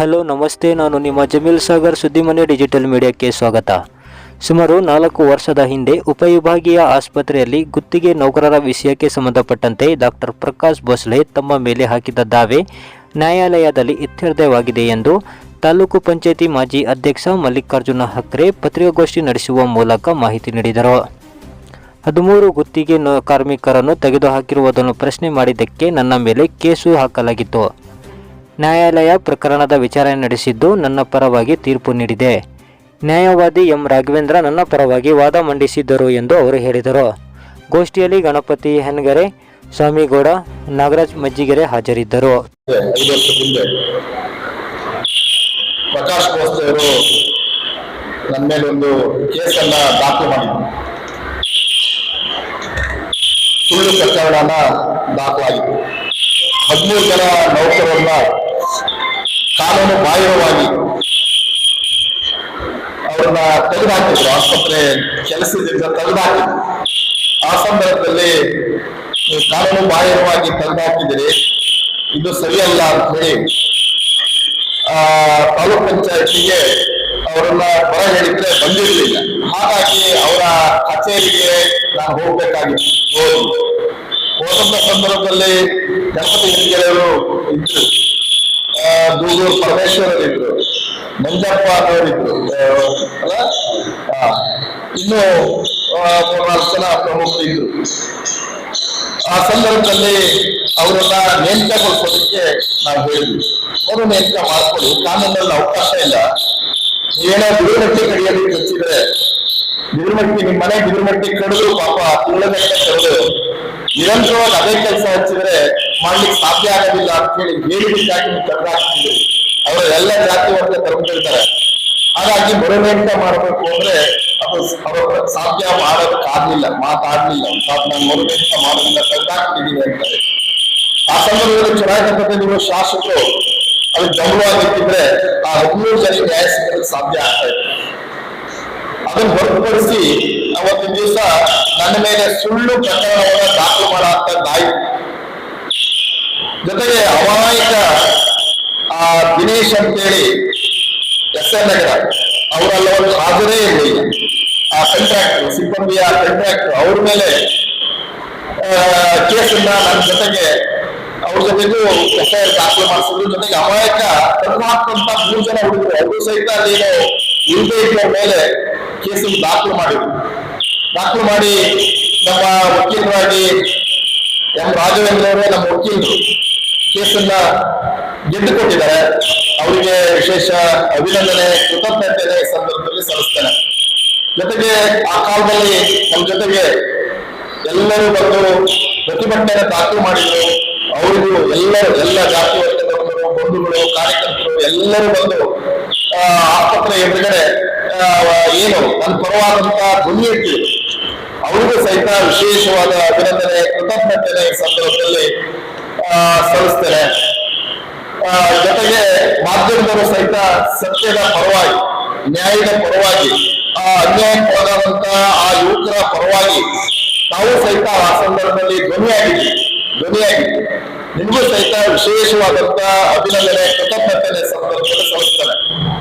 Hello, ನಮಸ್ತೆ. ನಾನು ನಿಮ್ಮ ಜಮೀಲ್ ಸಾಗರ್ ಸುದ್ದಿಮನೆ ಡಿಜಿಟಲ್ ಮೀಡಿಯಾಕ್ಕೆ ಸ್ವಾಗತ. ಸುಮಾರು ನಾಲ್ಕು ವರ್ಷದ ಹಿಂದೆ ಉಪವಿಭಾಗೀಯ ಆಸ್ಪತ್ರೆಯಲ್ಲಿ ಗುತ್ತಿಗೆ ನೌಕರರ ವಿಷಯಕ್ಕೆ ಸಂಬಂಧಪಟ್ಟಂತೆ ಡಾಕ್ಟರ್ ಪ್ರಕಾಶ್ ಭೋಸ್ಲೆ ತಮ್ಮ ಮೇಲೆ ಹಾಕಿದ್ದ ದಾವೆ ನ್ಯಾಯಾಲಯದಲ್ಲಿ ಇತ್ಯರ್ಥವಾಗಿದೆ ಎಂದು ತಾಲೂಕು ಪಂಚಾಯಿತಿ ಮಾಜಿ ಅಧ್ಯಕ್ಷ ಮಲ್ಲಿಕಾರ್ಜುನ ಹಕ್ರೆ ಪತ್ರಿಕಾಗೋಷ್ಠಿ ನಡೆಸುವ ಮೂಲಕ ಮಾಹಿತಿ ನೀಡಿದರು. ಹದಿಮೂರು ಗುತ್ತಿಗೆ ಕಾರ್ಮಿಕರನ್ನು ತೆಗೆದುಹಾಕಿರುವುದನ್ನು ಪ್ರಶ್ನೆ ಮಾಡಿದ್ದಕ್ಕೆ ನನ್ನ ಮೇಲೆ ಕೇಸು ಹಾಕಲಾಗಿತ್ತು. ನ್ಯಾಯಾಲಯ ಪ್ರಕರಣದ ವಿಚಾರಣೆ ನಡೆಸಿದ್ದು ನನ್ನ ಪರವಾಗಿ ತೀರ್ಪು ನೀಡಿದೆ. ನ್ಯಾಯವಾದಿ ಎಂ. ರಾಘವೇಂದ್ರ ನನ್ನ ಪರವಾಗಿ ವಾದ ಮಂಡಿಸಿದ್ದರು ಎಂದು ಅವರು ಹೇಳಿದರು. ಗೋಷ್ಠಿಯಲ್ಲಿ ಗಣಪತಿ ಹೆನ್ಗರೆ, ಸ್ವಾಮಿಗೌಡ, ನಾಗರಾಜ್ ಮಜ್ಜಿಗೆರೆ ಹಾಜರಿದ್ದರು. ಪ್ರಕಾಶ್ ನನ್ನ ಒಂದು ಕೇಸನ್ನ ದಾಖಲು ಮಾಡಿದ್ರು. ಸುಳ್ಳು ದಾಖಲಾಗಿತ್ತು ಹದಿಮೂರು ಜನ ನೌಕರರನ್ನ ಕಾನೂನು ಬಾಹಿರವಾಗಿ ಅವ್ರನ್ನ ತೆಗೆದಾಕಿದ್ರು ಆಸ್ಪತ್ರೆ ಕೆಲಸದಿಂದ ತೆಗೆದಾಕಿದ್ರು ಆ ಸಂದರ್ಭದಲ್ಲಿ ಕಾನೂನು ಬಾಹಿರವಾಗಿ ತೆಗೆದುಹಾಕಿದಿರಿ ಇದು ಸರಿಯಲ್ಲ ಅಂತ ಹೇಳಿ, ಆ, ತಾಲೂಕ್ ಪಂಚಾಯತಿಗೆ ಅವರನ್ನ ಹೊರ ಹೇಳಿದ್ರೆ ಬಂದಿರಲಿಲ್ಲ. ಹಾಗಾಗಿ ಅವರ ಕಚೇರಿಗೆ ನಾನು ಹೋಗ್ಬೇಕಾಗಿತ್ತು. ಹೋದಂತ ಸಂದರ್ಭದಲ್ಲಿ ಗಣಪತಿ ಹೆಂಗೆರೆಯವರು ಇದ್ರು. ಆ, ದೂಗೂರು ಪರಮೇಶ್ವರರು ಇದ್ರು ಮಂಜಪ್ಪ ಅನ್ನೋರಿದ್ರು ಇನ್ನು ಮೂರ್ನಾಲ್ಕು ಜನ ಪ್ರಮುಖರು ಇದ್ರು ಆ ಸಂದರ್ಭದಲ್ಲಿ ಅವರೆಲ್ಲ ನೇಮಕಗೊಳಿಸೋದಕ್ಕೆ ನಾವು ಹೇಳಿದ್ವಿ. ಅವರು ನೇಮಕ ಮಾಡ್ಕೊಳ್ಳಿ ಕಾನೂನಲ್ಲಿ ಅವಕಾಶ ಇಲ್ಲ. ಏನೋ ಬಿರುಮಟ್ಟಿ ಕಡಿಯಲ್ಲಿ ಕಚ್ಚಿದ್ರೆ ಬಿರುಮಟ್ಟಿ ನಿಮ್ಮ ಮನೆ ಬಿರುಮಟ್ಟಿ ಕಡಿದು ಪಾಪ ತಿಂಗಳಗಟ್ಟೆ ಕಡಿದು ನಿರಂತರವಾಗಿ ಅದೇ ಕೆಲಸ ಹಚ್ಚಿದ್ರೆ ಮಾಡ್ಲಿಕ್ಕೆ ಸಾಧ್ಯ ಆಗೋದಿಲ್ಲ ಅಂತ ಹೇಳಿ ಬಿಟ್ಟಾಕಿ ನೀವು ಕರ್ನಾಟಕದಲ್ಲಿ ಅವರ ಎಲ್ಲ ಜಾತಿ ವರ್ಗ ತಗೊಂಡಿರ್ತಾರೆ ಹಾಗಾಗಿ ಮರು ನೇಮಕ ಮಾಡಬೇಕು ಅಂದ್ರೆ ಅದು ಅವರ ಸಾಧ್ಯ ಮಾಡೋದಕ್ಕಾಗ್ಲಿಲ್ಲ ಮಾತಾಡ್ಲಿಲ್ಲ. ನಾನು ಮರು ನೇಮಕ ಮಾಡೋದಿಲ್ಲ ಕಡ್ದಾಕ್ತಿದ್ದೀನಿ ಅಂತಾರೆ ಆ ಸಂದರ್ಭದಲ್ಲಿ ಚುನಾಯಿತ ನೀವು ಶಾಸಕರು ಅದು ಗಮನವಾಗಿಟ್ಟಿದ್ರೆ ಆ ಹದಿಮೂರು ಜನ ನ್ಯಾಯ ಸಿಗಲಿಕ್ಕೆ ಸಾಧ್ಯ ಆಗ್ತಾ ಇತ್ತು. ಅದನ್ನು ಹೊರತುಪಡಿಸಿ ಅವತ್ತಿನ ದಿವಸ ನನ್ನ ಮೇಲೆ ಸುಳ್ಳು ಪ್ರಕರಣವನ್ನು ದಾಖಲು ಮಾಡಾಗ್ತದ್ದಾಯ್ತು ಜೊತೆಗೆ ಅಮಾಯಕ, ಆ, ದಿನೇಶ್ ಅಂತೇಳಿ ಎಸ್ ಎನ್ ನಗರ ಅವರಲ್ಲಿ ಒಂದು ಹಾಜರೇ ಇರಲಿಲ್ಲ. ಆ ಕಂಟ್ರಾಕ್ಟರ್ ಸಿಬ್ಬಂದಿಯ ಕಂಟ್ರಾಕ್ಟರ್ ಅವ್ರ ಮೇಲೆ ಕೇಸನ್ನ ನನ್ನ ಜೊತೆಗೆ ಅವ್ರ ಜೊತೆಗೂ ಎಸ್ ಐ ಆರ್ ದಾಖಲು ಮಾಡಿಸಿದ್ರು. ಜೊತೆಗೆ ಅಮಾಯಕ ಕರ್ನಾಟಕಂತ ಮೂರು ಜನ ಹುಡುಗರು, ಅವರು ಸಹಿತ ನೀನು ಇದ್ದವ್ರ ಮೇಲೆ ಕೇಸನ್ನು ದಾಖಲು ಮಾಡಿದ್ರು. ದಾಖಲು ಮಾಡಿ ನಮ್ಮ ವಕೀಲರಾಗಿ ಎಂ ರಾಘವೇಂದ್ರ ಅವರೇ ನಮ್ಮ ವಕೀಲರು. ಕೇಸನ್ನ ಗೆದ್ದು ಕೊಟ್ಟಿದ್ದಾರೆ ಅವರಿಗೆ ವಿಶೇಷ ಅಭಿನಂದನೆ ಕೃತಜ್ಞತೆ ಸಂದರ್ಭದಲ್ಲಿ ಸಲ್ಲಿಸ್ತೇನೆ. ಜೊತೆಗೆ ಆ ಕಾಲದಲ್ಲಿ ನಮ್ಮ ಜೊತೆಗೆ ಎಲ್ಲರೂ ಬಂದು ಪ್ರತಿಭಟನೆ ದಾಖಲು ಮಾಡಿದ್ರು. ಅವರಿಗೂ ಎಲ್ಲರೂ, ಎಲ್ಲ ಜಾತಿ ವರ್ಗದವರು ಬಂಧುಗಳು ಕಾರ್ಯಕರ್ತರು ಎಲ್ಲರೂ ಬಂದು ಆಸ್ಪತ್ರೆ ಎದುರುಗಡೆ ಏನು ನನ್ನ ಪರವಾದಂತ ಧ್ವನಿ ಎತ್ತಿದ್ರು ಅವರಿಗೂ ಸಹಿತ ವಿಶೇಷವಾದ ಅಭಿನಂದನೆ ಕೃತಜ್ಞತೆ ಸಂದರ್ಭದಲ್ಲಿ ಸಲ್ಲಿಸ್ತೇನೆ ಜೊತೆಗೆ ಮಾಧ್ಯಮದವರು ಸಹಿತ ಸತ್ಯದ ಪರವಾಗಿ, ನ್ಯಾಯದ ಪರವಾಗಿ, ಆ ಅನ್ಯಾಯಕ್ಕೊಳಗಾದಂತ ಆ ಯುವಕರ ಪರವಾಗಿ ನಾವು ಸಹಿತ ಆ ಸಂದರ್ಭದಲ್ಲಿ ಧ್ವನಿಯಾಗಿದ್ವಿ ಧ್ವನಿಯಾಗಿದ್ವಿ ನಿಮಗೂ ಸಹಿತ ವಿಶೇಷವಾದಂತ ಅಭಿನಂದನೆ ಕೃತಜ್ಞತೆ ಸಂದರ್ಭದಲ್ಲಿ ಸಲ್ಲಿಸ್ತೇನೆ